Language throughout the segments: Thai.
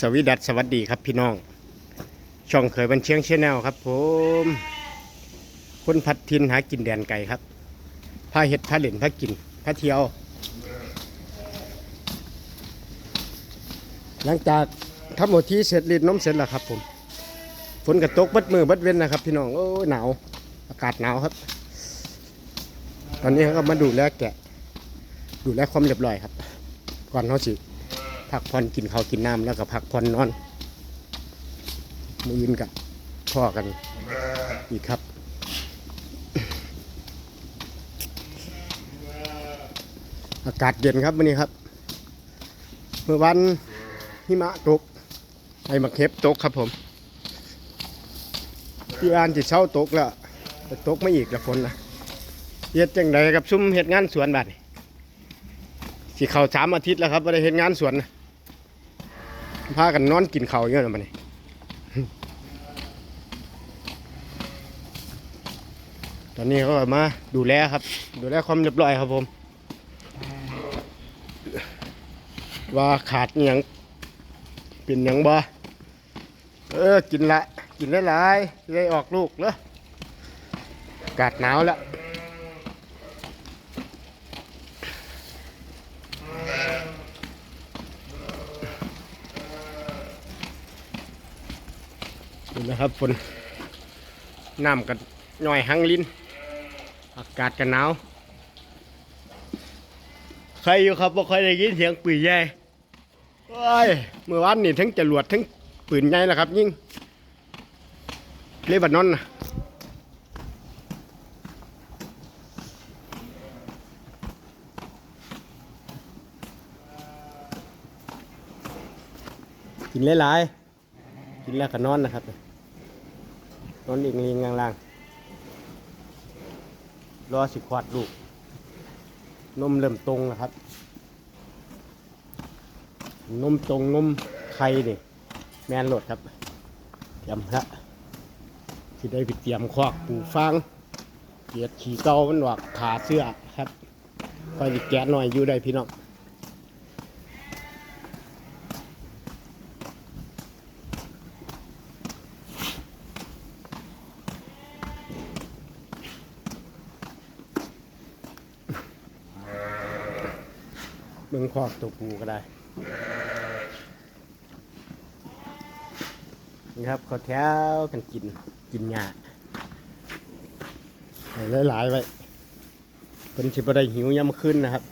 สวีดัสสวัสดีครับพี่น้อง ช่องเคยบันเชียงเชนแนลครับผมคนพัดทินหากินแดนไก่ครับพาเห็ดพาเหล่นพากินพาเที่ยว หลังจากทำโมดที่เสร็จรีดนมเสร็จแล้วครับผมฝนกระตกบัดมือบัดเว้นนะครับ พี่น้องโอ้หนาว อากาศหนาวครับ ตอนนี้เขาก็มาดูแลแกะ ดูแลความเรียบร้อยครับ ก่อนเขาสิ พักผ่อนกินข้าวกินน้ำแล้วก็พักผ่อนนอนมืออื่นกับพ่อกันอีกครับอากาศเย็นครับวันนี้ครับ เมื่อวันหิมะตกไอ้มาเข็บตกครับผมที่อ่านจิตเช้าตกแล้วแต่ตกไม่อีกละฝนนะเฮ็ดจังไดกับซุ่มเฮ็ดงานสวนบัดนี้สิเข้าสามอาทิตย์แล้วครับไม่ได้เฮ็ดงานสวนนะ พากันนอนกินเขาวอยู่นะมันนี่ตอนนี้เขาก็มาดูแลครับ ดูแลความเรียบร้อยครับผม ว่าขาดอย่างเป็นหยังบ่เออกินละ กินหลายๆจะได้ออกลูกเลยอากาศหนาวแล้ว นี่นะครับฝนน้ำกันหน่อยหังลิ้น อากาศกันหนาว ใครอยู่ครับบ่ค่อยได้ยินเสียงปืนใหญ่โอ้ยเมื่อวานนี่ทั้งจรวดทั้งปืนใหญ่แหละครับ ยิ่งเลบานอนนะกินหลายๆกินแล้วก็นอนนะครับ นอนอีกลิงล่างๆรอสิควาดลูก นมเริ่มตรงนะครับ นมตรงนมไข่นี่ แมนโหลดครับเตรียมละที่ได้ไปเตรียมควักปูฟางเกียดขี่เก่ามันหวักขาเสื้อครับคอยดิแกะหน่อยอยู่ได้พี่น้อง เบิ่งคอกตัวปูก็ได้นี่ครับเขาแถวกันกินกินหญ้าให้หลายๆไว้เป็นสิบะได้หิวย่ำขึ้นนะครับ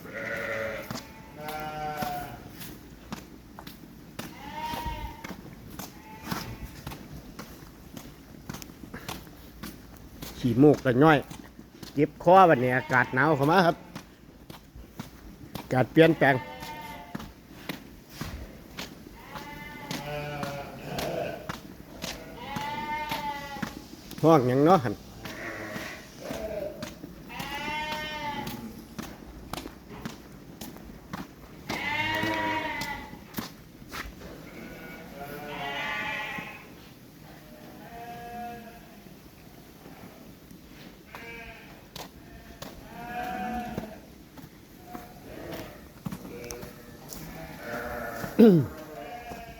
ขี่มูกกันย่อย เก็บคอวันนี้อากาศหนาวเข้ามาครับ การเปลี่ยนแปลงห้องหยังเนาะ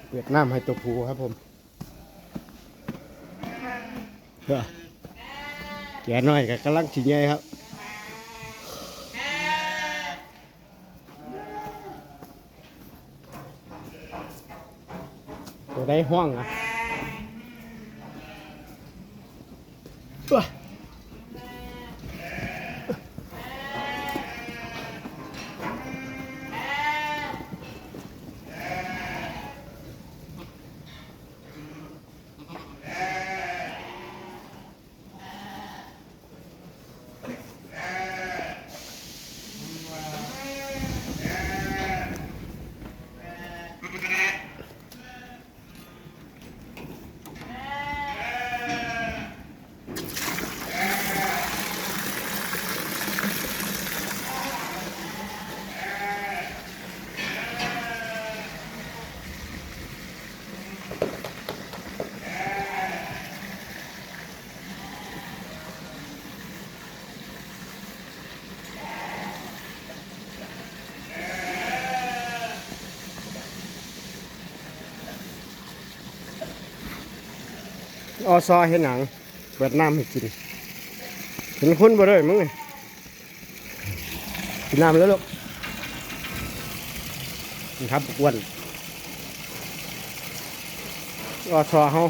เปียกน้ำให้ตัวผูครับผมเฮ้อแกน้อยกับกำลังถิงใหญ่ครับตัวได้ห้องอะ อซอเห็นหนังเปิดน้ำให้กินเห็นคนบ่เลยมึงนี่กินน้ำแล้วลูกนี่ครับอ้วนอซอเฮา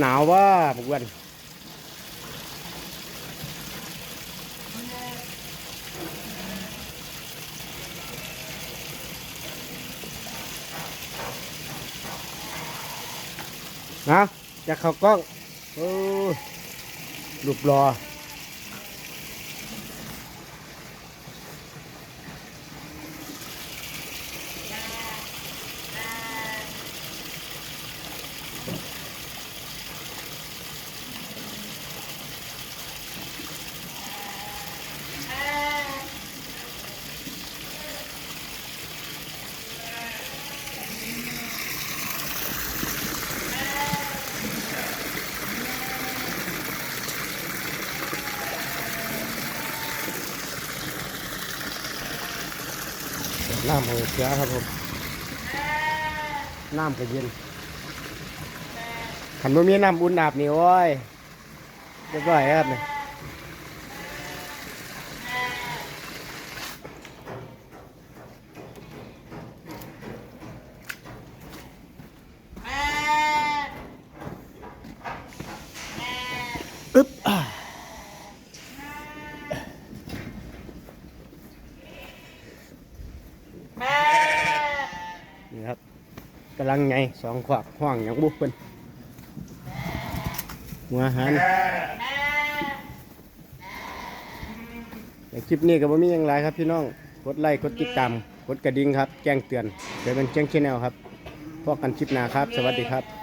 หนาวว่าบุกอ้วนนะ จะเข้ากล้อง โอ้รูกรอ น้ำของเสือครับผมน้ำก็เย็นขันบ่มีน้ำอุ่นอาบนี่โอ้ยเรียบร้อยครับเนี่ยอึ๊บอ่านี่ครับ กำลังไงสองขวากห้องอย่างบุกเป็นหัวอาหารแต่คลิปนี้ก็บ่มีอย่างไรครับพี่น้อง กดไลค์กดติดตาม กดกระดิ่งครับ แจ้งเตือนเดี๋ยวเป็นแจ้งชแนลครับพบกันคลิปหน้าครับ สวัสดีครับ